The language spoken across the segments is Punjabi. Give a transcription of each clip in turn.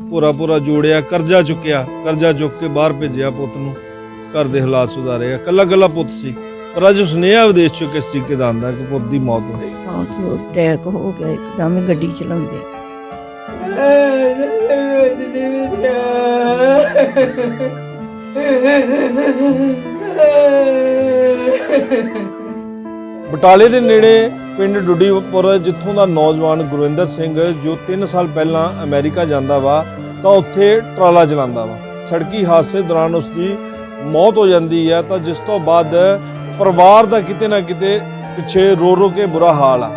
ਪੂਰਾ ਪੂਰਾ ਜੋੜਿਆ ਕਰਜ਼ਾ ਚੁੱਕਿਆ ਕਰਜ਼ਾ ਚੁੱਕ ਕੇ ਬਾਹਰ ਭੇਜਿਆ ਪੁੱਤ ਨੂੰ। ਘਰ ਦੇ ਹਾਲਾਤ ਸੁਧਾਰੇ ਆ। ਕੱਲਾ ਕੱਲਾ ਪੁੱਤ ਸੀ। ਪਰ ਅੱਜ ਸੁਨੇਹਾ ਵਿਦੇਸ਼ ਚੋਂ ਕਿਸ ਤਰੀਕੇ ਦਾ ਆਂਦਾ ਕਿ ਪੁੱਤ ਦੀ ਮੌਤ ਹੋ ਗਈ। ਮੌਤ ਹੋ ਅਟੈਕ ਹੋ ਗਿਆ ਇੱਕਦਮ ਹੀ ਗੱਡੀ ਚਲਾਉਂਦੇ ਬਟਾਲੇ ਦੇ ਨੇੜੇ ਪਿੰਡ ਡੁੱਡੀਪੁਰ, ਜਿੱਥੋਂ ਦਾ ਨੌਜਵਾਨ ਗੁਰਵਿੰਦਰ ਸਿੰਘ, ਜੋ 3 ਸਾਲ ਪਹਿਲਾਂ ਅਮਰੀਕਾ ਜਾਂਦਾ ਵਾ, ਤਾਂ ਉੱਥੇ ਟਰਾਲਾ ਚਲਾਉਂਦਾ ਵਾ। ਸੜਕੀ ਹਾਦਸੇ ਦੌਰਾਨ ਉਸ ਦੀ ਮੌਤ ਹੋ ਜਾਂਦੀ ਹੈ, ਤਾਂ ਜਿਸ ਤੋਂ ਬਾਅਦ ਪਰਿਵਾਰ ਦਾ ਕਿਤੇ ਨਾ ਕਿਤੇ ਪਿੱਛੇ ਰੋ ਰੋ ਕੇ ਬੁਰਾ ਹਾਲ ਆ।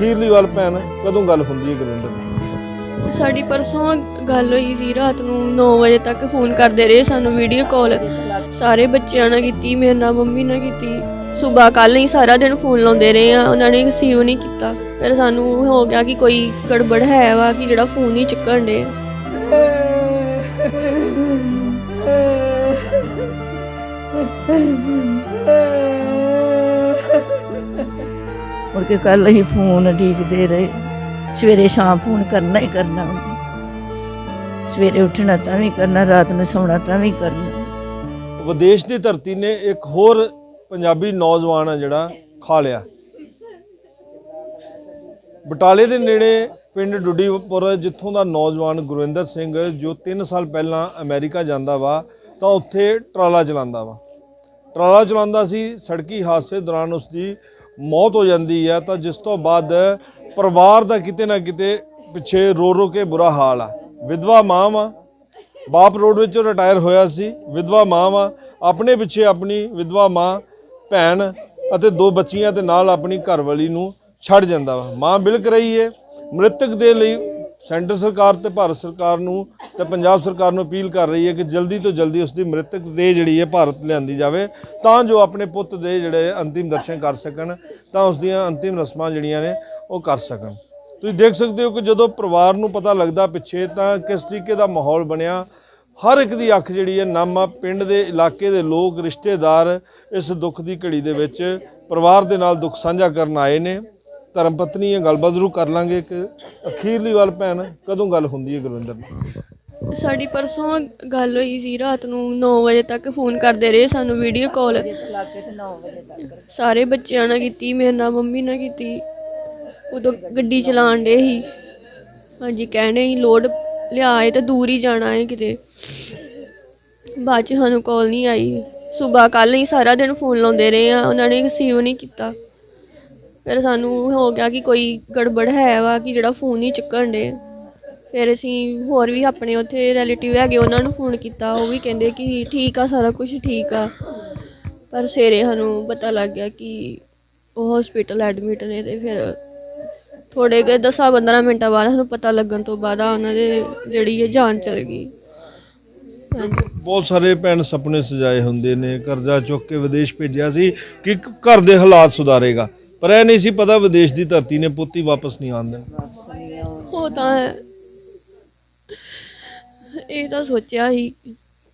ਅਖੀਰਲੀ ਵਾਰ ਭੈਣ, ਕਦੋਂ ਗੱਲ ਹੁੰਦੀ ਹੈ ਗੁਰਵਿੰਦਰ ਨਾਲ? ਸਾਡੀ ਪਰਸੋਂ ਗੱਲ ਹੋਈ ਸੀ ਰਾਤ ਨੂੰ 9 ਵਜੇ ਤੱਕ ਫੋਨ ਕਰਦੇ ਰਹੇ ਸਾਨੂੰ ਵੀਡੀਓ ਕਾਲ ਸਾਰੇ ਬੱਚਿਆਂ ਨਾਲ ਕੀਤੀ, ਮੇਰੇ ਨਾਲ ਮੰਮੀ ਨਾਲ ਕੀਤੀ। ਸਵੇਰ ਕੱਲ ਹੀ ਸਾਰਾ ਦਿਨ ਫੋਨ ਲਾਉਂਦੇ ਰਹੇ ਆ, ਉਹਨਾਂ ਨੇ ਰਿਸੀਵ ਨਹੀਂ ਕੀਤਾ। ਫਿਰ ਸਾਨੂੰ ਹੋ ਗਿਆ ਕਿ ਕੋਈ ਗੜਬੜ ਹੈ ਵਾ, ਕਿ ਜਿਹੜਾ ਫੋਨ ਹੀ ਚੁੱਕਣ ਦੇ ਕੇ ਕੱਲ ਹੀ ਫੋਨ ਡੀਕਦੇ ਰਹੇ। ਸਵੇਰੇ ਸ਼ਾਮ ਫੋਨ ਕਰਨਾ ਹੀ ਕਰਨਾ ਉਹਨੇ। ਸਵੇਰੇ ਉੱਠਣਾ ਤਾਂ ਵੀ ਕਰਨਾ, ਰਾਤ ਨੂੰ ਸੌਣਾ ਤਾਂ ਵੀ ਕਰਨਾ। ਵਿਦੇਸ਼ ਦੀ ਧਰਤੀ ਨੇ ਇੱਕ ਹੋਰ ਪੰਜਾਬੀ ਨੌਜਵਾਨ ਆ ਜਿਹੜਾ ਖਾ ਲਿਆ। ਬਟਾਲੇ ਦੇ ਨੇੜੇ ਪਿੰਡ ਡੁੱਡੀਪੁਰ, ਜਿੱਥੋਂ ਦਾ ਨੌਜਵਾਨ ਗੁਰਵਿੰਦਰ ਸਿੰਘ, ਜੋ 3 ਸਾਲ ਪਹਿਲਾਂ ਅਮਰੀਕਾ ਜਾਂਦਾ ਵਾ, ਤਾਂ ਉੱਥੇ ਟਰਾਲਾ ਚਲਾਉਂਦਾ ਵਾ। ਟਰਾਲਾ ਚਲਾਉਂਦਾ ਸੀ, ਸੜਕੀ ਹਾਦਸੇ ਦੌਰਾਨ ਉਸ ਦੀ ਮੌਤ ਹੋ ਜਾਂਦੀ ਹੈ ਤਾਂ ਜਿਸ ਤੋਂ ਬਾਅਦ ਪਰਿਵਾਰ ਦਾ ਕਿਤੇ ਨਾ ਕਿਤੇ ਪਿੱਛੇ ਰੋ ਰੋ ਕੇ ਬੁਰਾ ਹਾਲ ਆ। ਵਿਧਵਾ ਮਾਂ ਵਾ। ਬਾਪ ਰੋਡ ਵਿੱਚੋਂ ਰਿਟਾਇਰ ਹੋਇਆ ਸੀ, ਵਿਧਵਾ ਮਾਂ ਵਾ। ਆਪਣੇ ਪਿੱਛੇ ਆਪਣੀ ਵਿਧਵਾ ਮਾਂ, ਭੈਣ ਅਤੇ ਦੋ ਬੱਚੀਆਂ ਤੇ ਨਾਲ ਆਪਣੀ ਘਰਵਾਲੀ ਨੂੰ ਛੱਡ ਜਾਂਦਾ ਵਾ। ਮਾਂ ਬਿਲਕ ਰਹੀ ਏ। ਮ੍ਰਿਤਕ ਦੇ ਲਈ ਸੈਂਟਰ ਸਰਕਾਰ ਤੇ ਭਾਰਤ ਸਰਕਾਰ ਨੂੰ ਤੇ ਪੰਜਾਬ ਸਰਕਾਰ ਨੂੰ ਅਪੀਲ ਕਰ ਰਹੀ ਹੈ ਕਿ ਜਲਦੀ ਤੋਂ ਜਲਦੀ ਉਸ ਦੀ ਮ੍ਰਿਤਕ ਦੇ ਜਿਹੜੀ ਹੈ ਭਾਰਤ ਲਿਆਂਦੀ ਜਾਵੇ, ਤਾਂ ਜੋ ਆਪਣੇ ਪੁੱਤ ਦੇ ਜਿਹੜੇ ਅੰਤਿਮ ਦਰਸ਼ਨ ਕਰ ਸਕਣ, ਤਾਂ ਉਸ ਦੀਆਂ ਅੰਤਿਮ ਰਸਮਾਂ ਜਿਹੜੀਆਂ ਨੇ ਉਹ ਕਰ ਸਕਣ। ਤੁਸੀਂ ਦੇਖ ਸਕਦੇ ਹੋ ਕਿ ਜਦੋਂ ਪਰਿਵਾਰ ਨੂੰ ਪਤਾ ਲੱਗਦਾ ਪਿੱਛੇ, ਤਾਂ ਕਿਸ ਤਰੀਕੇ ਦਾ ਮਾਹੌਲ ਬਣਿਆ। ਹਰ ਇੱਕ ਦੀ ਅੱਖ ਜਿਹੜੀ ਹੈ ਨਾਮਾ ਪਿੰਡ ਦੇ ਇਲਾਕੇ ਦੇ ਲੋਕ, ਰਿਸ਼ਤੇਦਾਰ ਇਸ ਦੁੱਖ ਦੀ ਘੜੀ ਦੇ ਵਿੱਚ ਪਰਿਵਾਰ ਦੇ ਨਾਲ ਦੁੱਖ ਸਾਂਝਾ ਕਰਨ ਆਏ ਨੇ। ਧਰਮ ਪਤਨੀ ਇਹ ਗੱਲਬਾਤ ਜ਼ਰੂਰ ਕਰ ਲਾਂਗੇ ਕਿ ਅਖੀਰਲੀ ਵਾਰ ਭੈਣ, ਕਦੋਂ ਗੱਲ ਹੁੰਦੀ ਹੈ ਗੁਰਵਿੰਦਰ ਨਾਲ? ਸਾਡੀ ਪਰਸੋਂ ਗੱਲ ਹੋਈ ਸੀ ਰਾਤ ਨੂੰ 9 ਵਜੇ ਤੱਕ ਫੋਨ ਕਰਦੇ ਰਹੇ ਸਾਨੂੰ ਵੀਡੀਓ ਕਾਲ ਸਾਰੇ ਬੱਚਿਆਂ ਨਾਲ ਕੀਤੀ, ਮੇਰੇ ਨਾਲ ਮੰਮੀ ਨਾਲ ਕੀਤੀ। ਉਦੋਂ ਗੱਡੀ ਚਲਾਉਣ ਦੇ ਸੀ। ਹਾਂਜੀ ਕਹਿੰਦੇ ਸੀ ਲੋਡ ਲਿਆਏ ਤਾਂ ਦੂਰ ਹੀ ਜਾਣਾ ਹੈ ਕਿਤੇ। ਬਾਅਦ ਚ ਸਾਨੂੰ ਕਾਲ ਨਹੀਂ ਆਈ। ਸਵੇਰ ਕੱਲ ਹੀ ਸਾਰਾ ਦਿਨ ਫੋਨ ਲਾਉਂਦੇ ਰਹੇ ਆ, ਉਹਨਾਂ ਨੇ ਰਿਸੀਵ ਨਹੀਂ ਕੀਤਾ। ਫਿਰ ਸਾਨੂੰ ਹੋ ਗਿਆ ਕਿ ਕੋਈ ਗੜਬੜ ਹੈ ਵਾ ਕਿ ਜਿਹੜਾ ਫੋਨ ਨਹੀਂ ਚੁੱਕਣ ਦੇ ਫਿਰ ਅਸੀਂ ਹੋਰ ਵੀ ਆਪਣੇ ਉੱਥੇ ਰਿਲੇਟਿਵ ਹੈਗੇ ਉਹਨਾਂ ਨੂੰ ਫੋਨ ਕੀਤਾ ਉਹ ਵੀ ਕਹਿੰਦੇ ਕਿ ਠੀਕ ਆ ਸਾਰਾ ਕੁਝ ਠੀਕ ਆ। ਪਰ ਸਵੇਰੇ ਸਾਨੂੰ ਪਤਾ ਲੱਗ ਗਿਆ ਕਿ ਉਹ ਹਸਪੀਟਲ ਐਡਮਿਟ ਨੇ ਤੇ ਫਿਰ ਥੋੜੇ ਕੇ 10-15 ਮਿੰਟਾਂ ਬਾਅਦ ਸਾਨੂੰ ਪਤਾ ਲੱਗਣ ਤੋਂ ਬਾਅਦ ਆ ਉਹਨਾਂ ਦੇ ਜਿਹੜੀ ਇਹ ਜਾਨ ਚਲ ਗਈ। ਬਹੁਤ ਸਾਰੇ ਭੈਣ ਸੁਪਨੇ ਸਜਾਏ ਹੁੰਦੇ ਨੇ ਕਰਜ਼ਾ ਚੁੱਕ ਕੇ ਵਿਦੇਸ਼ ਭੇਜਿਆ ਸੀ ਕਿ ਘਰ ਦੇ ਹਾਲਾਤ ਸੁਧਾਰੇਗਾ। ਪਰ ਇਹ ਨਹੀਂ ਸੀ ਪਤਾ ਵਿਦੇਸ਼ ਦੀ ਧਰਤੀ ਨੇ ਪੁੱਤੀ ਵਾਪਸ ਨਹੀਂ ਆਉਣ ਦੇਣਾ। ਉਹ ਤਾਂ ਹੈ। ਇਹ ਤਾਂ ਸੋਚਿਆ ਸੀ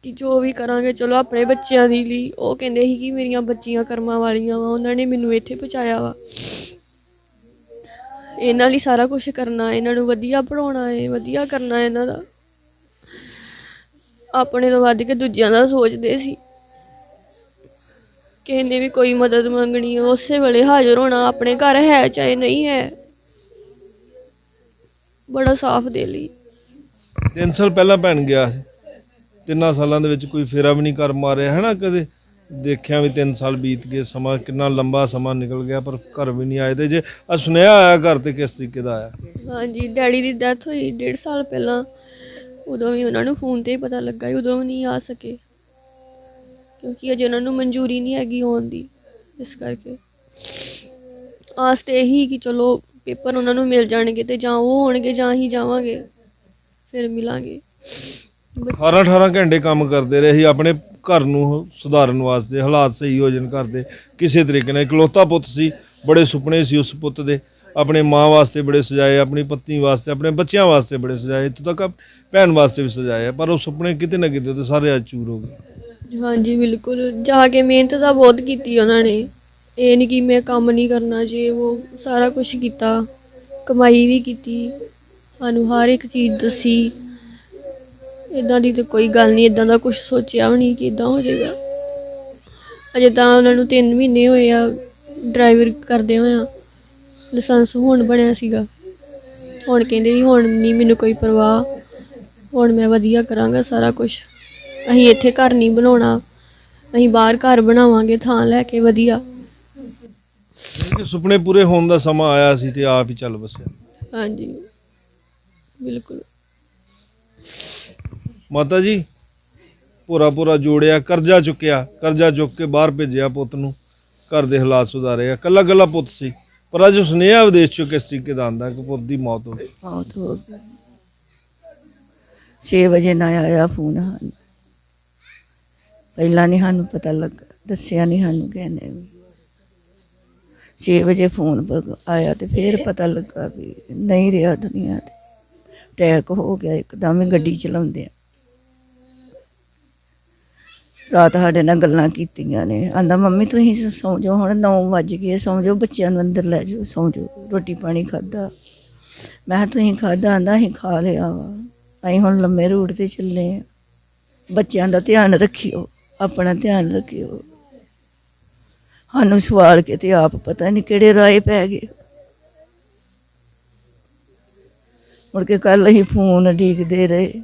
ਕਿ ਜੋ ਵੀ ਕਰਾਂਗੇ, ਚਲੋ ਆਪਣੇ ਬੱਚਿਆਂ ਦੀ ਲਈ। ਉਹ ਕਹਿੰਦੇ ਸੀ ਕਿ ਮੇਰੀਆਂ ਬੱਚੀਆਂ ਕਰਮਾਂ ਵਾਲੀਆਂ ਵਾ, ਉਹਨਾਂ ਨੇ ਮੈਨੂੰ ਇੱਥੇ ਪਹੁੰਚਾਇਆ ਵਾ। ਇਹਨਾਂ ਲਈ ਸਾਰਾ ਕੁਝ ਕਰਨਾ, ਇਹਨਾਂ ਨੂੰ ਵਧੀਆ ਪੜਾਉਣਾ ਹੈ ਵਧੀਆ ਕਰਨਾ ਇਹਨਾਂ ਦਾ। ਆਪਣੇ ਤੋਂ ਵੱਧ ਕੇ ਦੂਜਿਆਂ ਦਾ ਸੋਚਦੇ ਸੀ। ਕਿਸੇ ਨੇ ਵੀ ਕੋਈ ਮਦਦ ਮੰਗਣੀ ਉਸੇ ਵੇਲੇ ਹਾਜ਼ਰ ਹੋਣਾ, ਆਪਣੇ ਘਰ ਹੈ ਚਾਹੇ ਨਹੀਂ ਹੈ। ਬੜਾ ਸਾਫ਼ ਦੇ ਲਈ ਤਿੰਨ ਸਾਲ ਪਹਿਲਾਂ ਭੈਣ ਗਿਆ ਤਿੰਨਾਂ ਸਾਲਾਂ ਦੇ ਵਿੱਚ ਕੋਈ ਫੇਰਾ ਵੀ ਨਹੀਂ ਕਰ ਮਾਰਿਆ ਹੈ ਨਾ ਕਦੇ? ਦੇਖਿਆ ਵੀ 3 ਸਾਲ ਬੀਤ ਗਏ, ਸਮਾਂ ਕਿੰਨਾ ਲੰਬਾ ਸਮਾਂ ਨਿਕਲ ਗਿਆ, ਪਰ ਘਰ ਵੀ ਨਹੀਂ ਆਏ ਤੇ ਜੇ ਆ ਸੁਨੇਹਾ ਆਇਆ ਘਰ ਤੇ ਕਿਸ ਤਰੀਕੇ ਦਾ ਆਇਆ? ਹਾਂਜੀ, ਡੈਡੀ ਦੀ ਡੈਥ ਹੋਈ ਡੇਢ ਸਾਲ ਪਹਿਲਾਂ। ਉਦੋਂ ਵੀ ਉਹਨਾਂ ਨੂੰ ਫੋਨ ਤੇ ਹੀ ਪਤਾ ਲੱਗਾ ਸੀ ਉਦੋਂ ਵੀ ਨਹੀਂ ਆ ਸਕੇ। ਕਿਉਂਕਿ ਅਜੇ ਉਹਨਾਂ ਨੂੰ ਮਨਜ਼ੂਰੀ ਨਹੀਂ ਹੈਗੀ ਆਉਣ ਦੀ, ਇਸ ਕਰਕੇ। ਆਸ ਤੇ ਇਹੀ ਕਿ ਚਲੋ, ਪੇਪਰ ਉਹਨਾਂ ਨੂੰ ਮਿਲ ਜਾਣਗੇ ਤੇ ਜਾਂ ਉਹ ਹੋਣਗੇ ਜਾਂ ਹੀ ਜਾਵਾਂਗੇ। ਫਿਰ ਮਿਲਾਂਗੇ। 18 18 ਘੰਟੇ ਕੰਮ ਕਰਦੇ ਰਹੇ ਸੀ ਆਪਣੇ ਘਰ ਨੂੰ ਸੁਧਾਰਨ ਵਾਸਤੇ ਹਾਲਾਤ ਸਹੀ ਹੋ ਜਾਣ ਘਰ ਦੇ ਕਿਸੇ ਤਰੀਕੇ ਨਾਲ। ਇਕਲੌਤਾ ਪੁੱਤ ਸੀ ਬੜੇ ਸੁਪਨੇ ਸੀ ਉਸ ਪੁੱਤ ਦੇ। ਆਪਣੇ ਮਾਂ ਵਾਸਤੇ ਬੜੇ ਸਜਾਏ ਆਪਣੀ ਪਤਨੀ ਵਾਸਤੇ ਆਪਣੇ ਬੱਚਿਆਂ ਵਾਸਤੇ ਬੜੇ ਸਜਾਏ ਇੱਥੋਂ ਤੱਕ ਭੈਣ ਵਾਸਤੇ ਵੀ ਸਜਾਏ ਪਰ ਉਹ ਸੁਪਨੇ ਕਿਤੇ ਨਾ ਕਿਤੇ ਤੇ ਸਾਰੇ ਅੱਜ ਚੂਰ ਹੋ ਗਏ। ਹਾਂਜੀ ਬਿਲਕੁਲ। ਜਾ ਕੇ ਮਿਹਨਤ ਤਾਂ ਬਹੁਤ ਕੀਤੀ ਉਹਨਾਂ ਨੇ। ਇਹ ਨਹੀਂ ਕਿ ਮੈਂ ਕੰਮ ਨਹੀਂ ਕਰਨਾ ਜੇ ਉਹ ਸਾਰਾ ਕੁਝ ਕੀਤਾ ਕਮਾਈ ਵੀ ਕੀਤੀ। ਸਾਨੂੰ ਹਰ ਇੱਕ ਚੀਜ਼ ਦੱਸੀ। ਇਦਾਂ ਦੀ ਤਾਂ ਕੋਈ ਗੱਲ ਨਹੀਂ ਇਦਾਂ ਦਾ ਕੁਝ ਸੋਚਿਆ ਵੀ ਨਹੀਂ ਕਿ ਇਦਾਂ ਹੋ ਜਾਏਗਾ। ਅਜੇ ਤਾਂ ਉਹਨਾਂ ਨੂੰ 3 ਮਹੀਨੇ ਹੋਏ ਆ ਡਰਾਈਵਰ ਕਰਦੇ ਹੋਇਆ ਲਾਇਸੈਂਸ ਹੁਣ ਬਣਿਆ ਸੀਗਾ। ਹੁਣ ਕਹਿੰਦੇ ਵੀ ਹੁਣ ਨਹੀਂ ਮੈਨੂੰ ਕੋਈ ਪਰਵਾਹ ਹੁਣ ਮੈਂ ਵਧੀਆ ਕਰਾਂਗਾ ਸਾਰਾ ਕੁਝ ਅਸੀਂ ਇੱਥੇ ਘਰ ਨਹੀਂ ਬਣਾਉਣਾ ਅਸੀਂ ਬਾਹਰ ਘਰ ਬਣਾਵਾਂਗੇ ਥਾਂ ਲੈ ਕੇ ਵਧੀਆ। ਕਿ ਸੁਪਨੇ ਪੂਰੇ ਹੋਣ ਦਾ ਸਮਾਂ ਆਇਆ ਸੀ ਤੇ ਆਪ ਹੀ ਚੱਲ ਵਸਿਆ। ਹਾਂਜੀ। ਬਿਲਕੁਲ। ਮਾਤਾ ਜੀ ਪੂਰਾ ਪੂਰਾ ਜੋੜਿਆ ਕਰਜ਼ਾ ਚੁੱਕਿਆ ਕਰਜ਼ਾ ਚੁੱਕ ਕੇ ਬਾਹਰ ਭੇਜਿਆ ਪੁੱਤ ਨੂੰ। ਘਰ ਦੇ ਹਾਲਾਤ ਸੁਧਾਰੇ ਆ। ਕੱਲਾ ਕੱਲਾ ਪੁੱਤ ਸੀ ਪਰ ਅੱਜ ਸੁਨੇਹਾ ਵਿਦੇਸ਼ ਚੋਂ ਕਿਸ ਤਰੀਕੇ ਦਾ ਆਂਦਾ ਕਿ ਪੁੱਤ ਦੀ ਮੌਤ ਹੋ ਗਈ। ਮੌਤ ਹੋ ਗਈ। 6 ਵਜੇ ਨਾ ਆਇਆ ਫੋਨ ਸਾਨੂੰ। ਪਹਿਲਾਂ ਨਹੀਂ ਸਾਨੂੰ ਪਤਾ ਲੱਗਾ ਦੱਸਿਆ ਨਹੀਂ ਸਾਨੂੰ ਕਹਿੰਦੇ ਵੀ। 6 ਵਜੇ ਫੋਨ ਆਇਆ ਤੇ ਫਿਰ ਪਤਾ ਲੱਗਾ ਵੀ ਨਹੀਂ ਰਿਹਾ ਦੁਨੀਆ ਤੇ। ਅਟੈਕ ਹੋ ਗਿਆ ਇੱਕਦਮ ਹੀ ਗੱਡੀ ਚਲਾਉਂਦੇ ਆ। ਰਾਤ ਸਾਡੇ ਨਾਲ ਗੱਲਾਂ ਕੀਤੀਆਂ ਨੇ। ਆਂਦਾ ਮੰਮੀ ਤੁਸੀਂ ਸੌਂ ਜਾਓ ਹੁਣ 9 ਵੱਜ ਗਏ ਸੌਂ ਜਾਓ ਬੱਚਿਆਂ ਨੂੰ ਅੰਦਰ ਲੈ ਜਾਓ ਸੌਂ ਜਾਓ ਰੋਟੀ ਪਾਣੀ ਖਾਦਾ ਮੈਂ ਤੁਸੀਂ ਖਾਦਾ ਆਂਦਾ ਅਸੀਂ ਖਾ ਲਿਆ ਵਾ। ਅਸੀਂ ਹੁਣ ਲੰਮੇ ਰੂਟ ਤੇ ਚੱਲੇ ਆ। ਬੱਚਿਆਂ ਦਾ ਧਿਆਨ ਰੱਖਿਓ ਆਪਣਾ ਧਿਆਨ ਰੱਖਿਓ। ਸਾਨੂੰ ਸਵਾਲ ਕੇ ਤੇ ਆਪ ਪਤਾ ਨਹੀਂ ਕਿਹੜੇ ਰਾਏ ਪੈ ਗਏ। ਮੁੜ ਕੇ ਕੱਲ ਅਸੀਂ ਫੋਨ ਡੀਕਦੇ ਰਹੇ।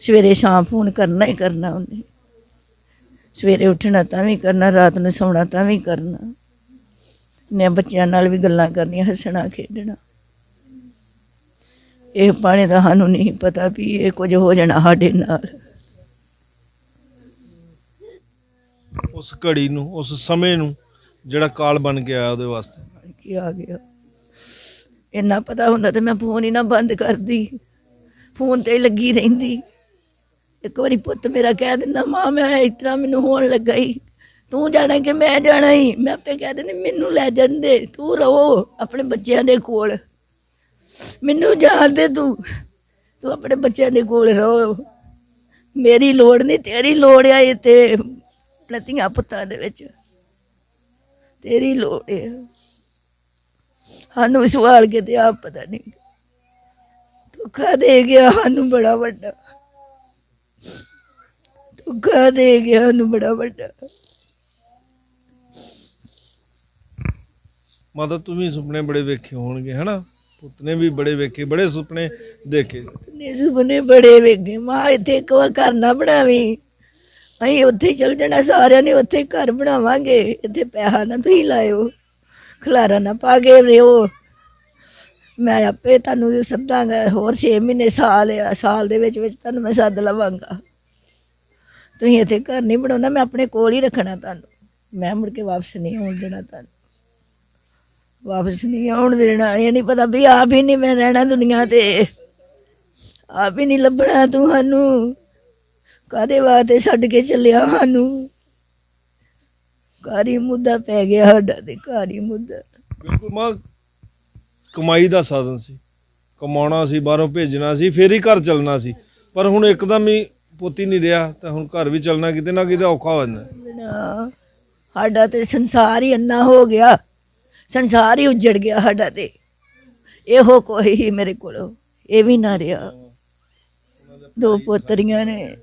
ਸਵੇਰੇ ਸ਼ਾਮ ਫੋਨ ਕਰਨਾ ਹੀ ਕਰਨਾ ਉਹਨੇ। ਸਵੇਰੇ ਉੱਠਣਾ ਤਾਂ ਵੀ ਕਰਨਾ ਰਾਤ ਨੂੰ ਸੌਣਾ ਤਾਂ ਵੀ ਕਰਨਾ। ਨੇ ਬੱਚਿਆਂ ਨਾਲ ਵੀ ਗੱਲਾਂ ਕਰਨੀਆਂ ਹੱਸਣਾ ਖੇਡਣਾ। ਇਹ ਪਾਣੀ ਦਾ ਸਾਨੂੰ ਨਹੀਂ ਪਤਾ ਵੀ ਇਹ ਕੁਝ ਹੋ ਜਾਣਾ ਸਾਡੇ ਨਾਲ। ਉਸ ਘੜੀ ਨੂੰ ਉਸ ਸਮੇਂ ਨੂੰ ਜਿਹੜਾ ਕਾਲ ਬਣ ਆਇਆ ਉਹਦੇ ਵਾਸਤੇ। ਕੀ ਆ ਗਿਆ। ਇੰਨਾ ਪਤਾ ਹੁੰਦਾ ਤੇ ਮੈਂ ਫੋਨ ਹੀ ਨਾ ਬੰਦ ਕਰਦੀ। ਫੋਨ ਤੇ ਹੀ ਲੱਗੀ ਰਹਿੰਦੀ। ਇੱਕ ਵਾਰੀ ਪੁੱਤ ਮੇਰਾ ਕਹਿ ਦਿੰਦਾ, ਮਾਂ, ਮੈਂ ਇਸ ਤਰ੍ਹਾਂ ਮੈਨੂੰ ਹੋਣ ਲੱਗਾ ਹੀ ਤੂੰ ਜਾਣਾ ਕਿ ਮੈਂ ਜਾਣਾ ਹੀ ਮੈਂ ਆਪੇ ਕਹਿ ਦਿੰਦੀ, ਮੈਨੂੰ ਲੈ ਜਾਂਦੇ ਤੂੰ ਰਹੋ ਆਪਣੇ ਬੱਚਿਆਂ ਦੇ ਕੋਲ। ਮੈਨੂੰ ਜਾਣ ਦੇ ਤੂੰ ਤੂੰ ਆਪਣੇ ਬੱਚਿਆਂ ਦੇ ਕੋਲ ਰਹੋ ਮੇਰੀ ਲੋੜ ਨਹੀਂ ਤੇਰੀ ਲੋੜ ਆ ਇਹ ਤੇ ਆਪਣੇ ਪੁੱਤਾਂ ਦੇ ਵਿੱਚ। ਤੇਰੀ ਲੋੜ ਹੈ ਸਾਨੂੰ ਸਵਾਲ ਕੇ ਤੇ ਆਪ ਪਤਾ ਨਹੀਂ ਧੋਖਾ ਦੇ ਗਿਆ ਸਾਨੂੰ ਬੜਾ ਵੱਡਾ। ਧੋਖਾ ਦੇ ਗਿਆ ਸਾਨੂੰ ਬੜਾ ਵੱਡਾ। ਮਾਤਾ ਤੂੰ ਵੀ ਸੁਪਨੇ ਬੜੇ ਵੇਖੇ ਹੋਣਗੇ ਹਨਾ? ਪੁੱਤ ਨੇ ਵੀ ਬੜੇ ਵੇਖੇ ਬੜੇ ਸੁਪਨੇ ਦੇਖੇ। ਨੇ ਸੁਪਨੇ ਬੜੇ ਵੇਗੇ ਮਾਂ ਇੱਥੇ ਇੱਕ ਵਾਰ ਘਰ ਨਾ ਬਣਾਵੀਂ। ਅਸੀਂ ਉੱਥੇ ਚਲ ਜਾਣਾ ਸਾਰਿਆਂ ਨੇ ਉੱਥੇ ਘਰ ਬਣਾਵਾਂਗੇ। ਇੱਥੇ ਪੈਸਾ ਨਾ ਤੁਸੀਂ ਲਾਇਓ। ਖਲਾਰਾ ਨਾ ਪਾ ਕੇ ਰਿਓ। ਮੈਂ ਆਪੇ ਤੁਹਾਨੂੰ ਸੱਦਾਂਗਾ, ਹੋਰ 6 ਮਹੀਨੇ ਸਾਲ ਆ, ਸਾਲ ਦੇ ਵਿੱਚ ਵਿੱਚ ਤੁਹਾਨੂੰ ਮੈਂ ਸੱਦ ਲਵਾਂਗਾ। ਤੁਸੀਂ ਇੱਥੇ ਘਰ ਨਹੀਂ ਬਣਾਉਣਾ ਮੈਂ ਆਪਣੇ ਕੋਲ ਹੀ ਰੱਖਣਾ ਤੁਹਾਨੂੰ। ਮੈਂ ਮੁੜ ਕੇ ਵਾਪਸ ਨਹੀਂ ਆਉਣ ਦੇਣਾ ਤੁਹਾਨੂੰ। ਵਾਪਸ ਨਹੀਂ ਆਉਣ ਦੇਣਾ, ਇਹ ਨਹੀਂ ਪਤਾ ਵੀ ਆਪ ਹੀ ਨਹੀਂ ਮੈਂ ਰਹਿਣਾ ਦੁਨੀਆ ਤੇ। ਆਪ ਹੀ ਨਹੀਂ ਲੱਭਣਾ ਤੁਹਾਨੂੰ ਕਾਦੇ ਵਾਸਤੇ ਛੱਡ ਕੇ ਚੱਲਿਆ ਸਾਨੂੰ? ਕਾਰੀ ਮੁੱਦਾ ਪੈ ਗਿਆ ਸਾਡਾ ਤੇ ਕਾਰੀ ਮੁੱਦਾ। ਬਿਲਕੁਲ ਮਾਂ ਕਮਾਈ ਦਾ ਸਾਧਨ ਸੀ। ਕਮਾਉਣਾ ਸੀ ਬਾਹਰੋਂ ਭੇਜਣਾ ਸੀ ਫੇਰ ਹੀ ਘਰ ਚੱਲਣਾ ਸੀ। ਪਰ ਹੁਣ ਇੱਕਦਮ ਹੀ ਪੋਤੀ ਨਹੀਂ ਰਿਹਾ ਤਾਂ ਹੁਣ ਘਰ ਵੀ ਚੱਲਣਾ ਕਿਤੇ ਨਾ ਕਿਤੇ ਔਖਾ ਹੋ ਜਾਂਦਾ। ਨਾ, ਸਾਡਾ ਤੇ ਸੰਸਾਰ ਹੀ ਅੰਨਾ ਹੋ ਗਿਆ। ਸੰਸਾਰ ਹੀ ਉੱਜੜ ਗਿਆ ਸਾਡਾ ਤੇ। ਇਹੋ ਕੋਈ ਹੀ ਮੇਰੇ ਕੋਲ ਇਹ ਵੀ ਨਾ ਰਿਹਾ। ਦੋ ਪੋਤਰੀਆਂ ਨੇ।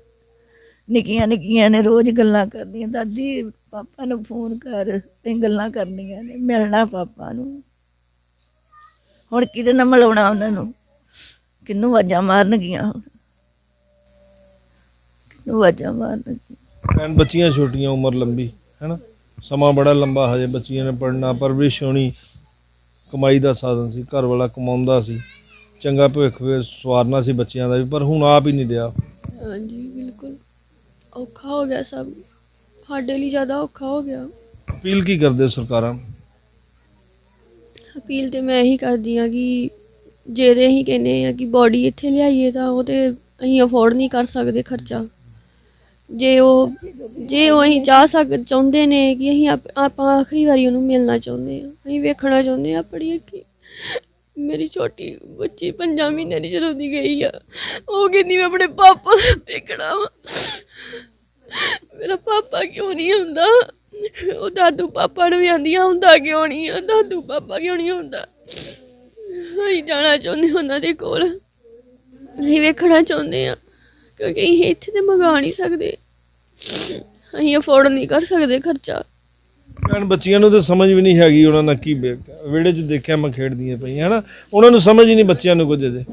ਨਿੱਕੀਆਂ ਨਿੱਕੀਆਂ ਨੇ ਰੋਜ਼ ਗੱਲਾਂ ਕਰਦੀਆਂ। ਦਾਦੀ ਪਾਪਾ ਨੂੰ ਫੋਨ ਕਰ ਤੇ ਗੱਲਾਂ ਕਰਨੀਆਂ ਨੇ ਮਿਲਣਾ ਪਾਪਾ ਨੂੰ। ਹੁਣ ਕਿਹਦੇ ਨਾਲ ਮਿਲਾਉਣਾ ਉਹਨਾਂ ਨੂੰ? ਕਿੰਨੂੰ ਆਵਾਜ਼ਾਂ ਮਾਰਨਗੀਆਂ? ਹੁਣ ਕਿੰਨੂੰ ਆਵਾਜ਼ਾਂ ਮਾਰਨਗੀਆਂ? ਭੈਣ ਬੱਚੀਆਂ ਛੋਟੀਆਂ ਉਮਰ ਲੰਬੀ ਹੈਨਾ? ਸਮਾਂ ਬੜਾ ਲੰਬਾ ਹਜੇ ਬੱਚੀਆਂ ਨੇ ਪੜਨਾ ਪਰਵਰਿਸ਼ ਹੋਣੀ ਕਮਾਈ ਦਾ ਸਾਧਨ ਸੀ ਘਰ ਵਾਲਾ ਕਮਾਉਂਦਾ ਸੀ। ਚੰਗਾ ਭਵਿੱਖ ਵੀ ਸਵਾਰਨਾ ਸੀ ਬੱਚਿਆਂ ਦਾ ਵੀ ਪਰ ਹੁਣ ਆਪ ਹੀ ਨਹੀਂ ਰਿਹਾ। ਹਾਂਜੀ ਬਿਲਕੁਲ। ਔਖਾ ਹੋ ਗਿਆ ਸਭ। ਸਾਡੇ ਲਈ ਜ਼ਿਆਦਾ ਔਖਾ ਹੋ ਗਿਆ। ਅਪੀਲ ਕੀ ਕਰਦੇ ਹੋ ਸਰਕਾਰਾਂ? ਨੂੰ? ਅਪੀਲ ਤੇ ਮੈਂ ਇਹੀ ਕਰਦੀ ਆ ਕਿ ਜਿਹਦੇ ਅਸੀਂ ਕਹਿੰਦੇ ਆ ਕਿ ਬੋਡੀ ਇੱਥੇ ਲਿਆਈਏ ਤਾਂ ਉਹ ਤੇ ਅਸੀਂ ਅਫੋਰਡ ਨਹੀਂ ਕਰ ਸਕਦੇ ਖਰਚਾ। ਜੇ ਉਹ ਜੇ ਉਹ ਅਸੀਂ ਚਾਹ ਸਕ ਚਾਹੁੰਦੇ ਨੇ ਕਿ ਅਸੀਂ ਆਪ- ਆਪਾਂ ਆਖਰੀ ਵਾਰੀ ਉਹਨੂੰ ਮਿਲਣਾ ਚਾਹੁੰਦੇ ਆ ਅਸੀਂ ਵੇਖਣਾ ਚਾਹੁੰਦੇ ਆ ਆਪਣੀ ਅੱਖੀ। ਮੇਰੀ ਛੋਟੀ ਬੱਚੀ ਪੰਜਾਂ ਮਹੀਨਿਆਂ ਦੀ ਜਦੋਂ ਦੀ ਗਈ ਆ ਉਹ ਕਹਿੰਦੀ ਮੈਂ ਆਪਣੇ ਪਾਪਾ ਨੂੰ ਵੇਖਣਾ ਵਾ। ਮੇਰਾ ਪਾਪਾ ਕਿਉਂ ਨਹੀਂ ਹੁੰਦਾ ਉਹ ਦਾਦੂ ਪਾਪਾ ਨੂੰ ਵੀ ਆਂਦੀਆਂ ਹੁੰਦਾ ਕਿਉਂ ਨਹੀਂ ਆ? ਦਾਦੂ ਪਾਪਾ ਕਿਉਂ ਨਹੀਂ ਹੁੰਦਾ ਅਸੀਂ ਜਾਣਾ ਚਾਹੁੰਦੇ ਉਹਨਾਂ ਦੇ ਕੋਲ। ਅਸੀਂ ਵੇਖਣਾ ਚਾਹੁੰਦੇ ਆ ਕਿਉਂਕਿ ਅਸੀਂ ਇੱਥੇ ਤੇ ਮੰਗਾ ਨਹੀਂ ਸਕਦੇ। ਅਸੀਂ ਅਫੋਰਡ ਨਹੀਂ ਕਰ ਸਕਦੇ ਖਰਚਾ। ਭੈਣ ਬੱਚੀਆਂ ਨੂੰ ਤਾਂ ਸਮਝ ਵੀ ਨਹੀਂ ਹੈਗੀ ਉਹਨਾਂ ਨਾਲ ਕੀ ਵਿਹੜੇ 'ਚ ਦੇਖਿਆ ਮੈਂ ਖੇਡਦੀਆਂ ਪਈਆਂ ਹਨਾ? ਉਹਨਾਂ ਨੂੰ ਸਮਝ ਹੀ ਨਹੀਂ ਬੱਚਿਆਂ ਨੂੰ ਕੁਝ ਅਜੇ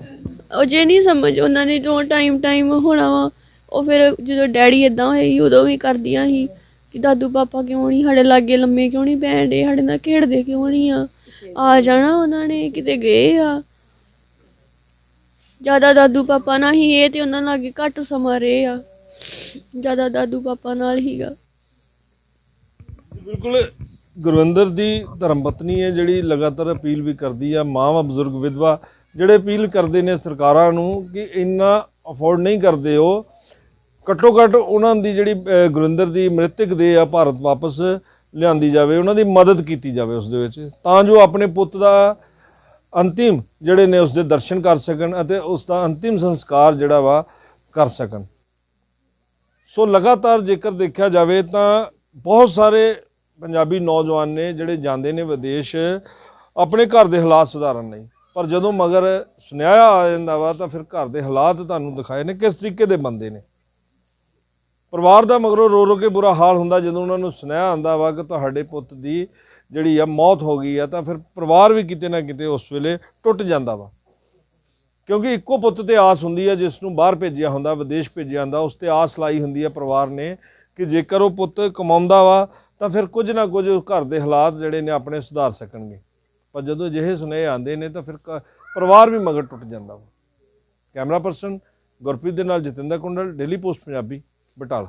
ਉਹ ਜੇ ਨਹੀਂ ਸਮਝ ਉਹਨਾਂ ਨੇ ਜੋ ਟਾਈਮ ਟਾਈਮ ਹੋਣਾ ਵਾ ਉਹ ਫਿਰ ਜਦੋਂ ਡੈਡੀ ਇਦਾਂ ਹੋਏ ਸੀ, ਉਦੋਂ ਵੀ ਕਰਦੀਆਂ ਸੀ ਕਿ ਦਾਦੂ ਪਾਪਾ ਕਿਉਂ ਨਹੀਂ, ਸਾਡੇ ਲਾਗੇ ਲੰਮੇ ਕਿਉਂ ਨਹੀਂ ਬੈਠਦੇ ਸਾਡੇ ਨਾਲ ਖੇਡਦੇ ਕਿਉਂ ਨਹੀਂ ਆ? ਆ ਜਾਣਾ ਉਹਨਾਂ ਨੇ, ਕਿਤੇ ਗਏ ਆ? ਜ਼ਿਆਦਾ ਦਾਦੂ ਪਾਪਾ ਨਾਲ ਹੀ ਇਹ ਤੇ ਉਹਨਾਂ ਲਾਗੇ ਘੱਟ ਸਮਾਂ ਰਹੇ ਆ। ਜ਼ਿਆਦਾ ਦਾਦੂ ਪਾਪਾ ਨਾਲ ਹੀਗਾ। ਬਿਲਕੁਲ, ਗੁਰਵਿੰਦਰ ਦੀ ਧਰਮ ਪਤਨੀ ਹੈ ਜਿਹੜੀ ਲਗਾਤਾਰ ਅਪੀਲ ਵੀ ਕਰਦੀ ਆ ਮਾਵਾਂ ਬਜ਼ੁਰਗ, ਵਿਧਵਾ, ਜਿਹੜੇ ਅਪੀਲ ਕਰਦੇ ਨੇ ਸਰਕਾਰਾਂ ਨੂੰ ਕਿ ਇੰਨਾ ਅਫੋਰਡ ਨਹੀਂ ਕਰਦੇ ਉਹ ਘੱਟੋ ਘੱਟ ਉਹਨਾਂ ਦੀ ਜਿਹੜੀ ਗੁਰਿੰਦਰ ਦੀ ਮ੍ਰਿਤਕ ਦੇ ਆ ਭਾਰਤ ਵਾਪਸ ਲਿਆਂਦੀ ਜਾਵੇ, ਉਹਨਾਂ ਦੀ ਮਦਦ ਕੀਤੀ ਜਾਵੇ ਉਸ ਦੇ ਵਿੱਚ, ਤਾਂ ਜੋ ਆਪਣੇ ਪੁੱਤ ਦਾ ਅੰਤਿਮ ਜਿਹੜੇ ਨੇ ਉਸ ਦੇ ਦਰਸ਼ਨ ਕਰ ਸਕਣ ਅਤੇ ਉਸ ਦਾ ਅੰਤਿਮ ਸੰਸਕਾਰ ਜਿਹੜਾ ਵਾ ਕਰ ਸਕਣ। ਸੋ ਲਗਾਤਾਰ ਜੇਕਰ ਦੇਖਿਆ ਜਾਵੇ ਤਾਂ ਬਹੁਤ ਸਾਰੇ ਪੰਜਾਬੀ ਨੌਜਵਾਨ ਨੇ ਜਿਹੜੇ ਜਾਂਦੇ ਨੇ ਵਿਦੇਸ਼, ਆਪਣੇ ਘਰ ਦੇ ਹਾਲਾਤ ਸੁਧਾਰਨ ਲਈ। ਪਰ ਜਦੋਂ ਮਗਰ ਸੁਨੇਹਾ ਆ ਜਾਂਦਾ ਵਾ ਤਾਂ ਫਿਰ ਘਰ ਦੇ ਹਾਲਾਤ ਤੁਹਾਨੂੰ ਦਿਖਾਏ ਨੇ, ਕਿਸ ਤਰੀਕੇ ਦੇ ਬੰਦੇ ਨੇ। ਪਰਿਵਾਰ ਦਾ ਮਗਰੋਂ ਰੋ ਰੋ ਕੇ ਬੁਰਾ ਹਾਲ ਹੁੰਦਾ ਜਦੋਂ ਉਹਨਾਂ ਨੂੰ ਸੁਨੇਹਾ ਆਉਂਦਾ ਵਾ ਕਿ ਤੁਹਾਡੇ ਪੁੱਤ ਦੀ ਜਿਹੜੀ ਆ ਮੌਤ ਹੋ ਗਈ ਆ, ਤਾਂ ਫਿਰ ਪਰਿਵਾਰ ਵੀ ਕਿਤੇ ਨਾ ਕਿਤੇ ਉਸ ਵੇਲੇ ਟੁੱਟ ਜਾਂਦਾ ਵਾ। ਕਿਉਂਕਿ ਇੱਕੋ ਪੁੱਤ ਤੇ ਆਸ ਹੁੰਦੀ ਆ, ਜਿਸ ਨੂੰ ਬਾਹਰ ਭੇਜਿਆ ਹੁੰਦਾ, ਵਿਦੇਸ਼ ਭੇਜਿਆ ਹੁੰਦਾ, ਉਸ ਤੇ ਆਸ ਲਾਈ ਹੁੰਦੀ ਆ ਪਰਿਵਾਰ ਨੇ ਕਿ ਜੇਕਰ ਉਹ ਪੁੱਤ ਕਮਾਉਂਦਾ ਵਾ, ਤਾਂ ਫਿਰ ਕੁਝ ਨਾ ਕੁਝ ਘਰ ਦੇ ਹਾਲਾਤ ਜਿਹੜੇ ਨੇ ਆਪਣੇ ਸੁਧਾਰ ਸਕਣਗੇ। ਪਰ ਜਦੋਂ ਅਜਿਹੇ ਸੁਨੇਹੇ ਆਉਂਦੇ ਨੇ, ਤਾਂ ਫਿਰ ਕ- ਪਰਿਵਾਰ ਵੀ ਮਗਰ ਟੁੱਟ ਜਾਂਦਾ ਵਾ। ਕੈਮਰਾ ਪਰਸਨ ਗੁਰਪ੍ਰੀਤ ਦੇ ਨਾਲ ਜਤਿੰਦਰ ਕੁੰਡਲ, ਡੇਲੀ ਪੋਸਟ ਪੰਜਾਬੀ। ਬਟਾਲਾ